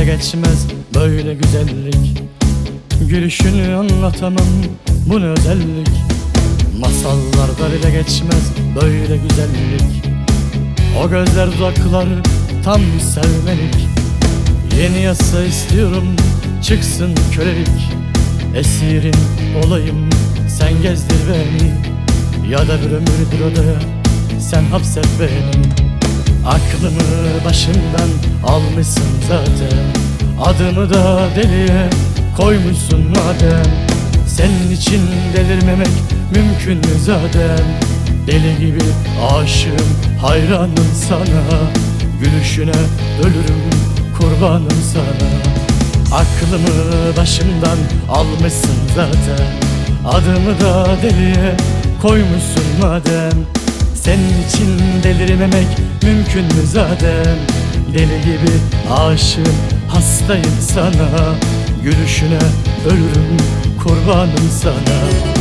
geçmez böyle güzellik. Gülüşünü anlatamam bu ne özellik. Masallarda bile geçmez böyle güzellik. O gözler dudaklar tam sevmelik. Yeni yasa istiyorum çıksın kölelik. Esirin olayım sen gezdir beni. Ya da bir ömür bir odaya sen hapset beni Aklımı başımdan almışsın zaten. Adımı da deliye koymuşsun madem. Senin için delirmemek mümkün mü zaten? Deli gibi aşığım hayranım sana. Gülüşüne ölürüm kurbanım sana. Aklımı başımdan almışsın zaten. Adımı da deliye koymuşsun madem. Senin için delirmemek mümkün mü zaten? Deli gibi aşığım hastayım sana. Gülüşüne ölürüm kurbanım sana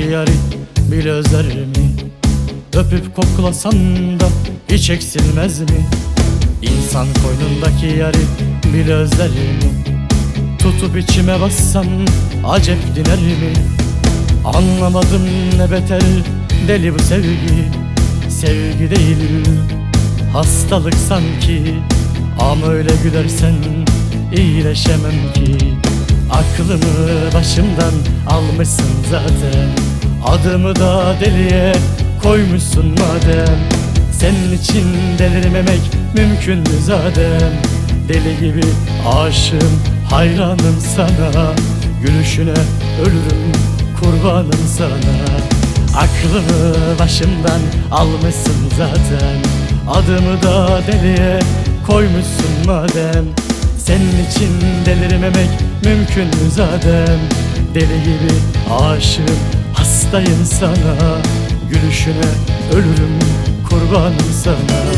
koynundaki yari bile özler mi? Öpüp koklasan da hiç eksilmez mi? İnsan koynundaki yari bile özler mi? Tutup içime bassam acep diner mi? Anlamadım ne beter deli bu sevgi Sevgi değil hastalık sanki Ama öyle gülersen iyileşemem ki Aklımı başımdan almışsın zaten Adımı da deliye koymuşsun madem. Senin için delirmemek mümkün mü zaten Deli gibi aşığım hayranım sana. Gülüşüne ölürüm kurbanım sana. Aklımı başımdan almışsın zaten. Adımı da deliye koymuşsun madem. Senin için delirmemek mümkün mü zaten Deli gibi aşığım hastayım sana. Gülüşüne ölürüm kurbanım sana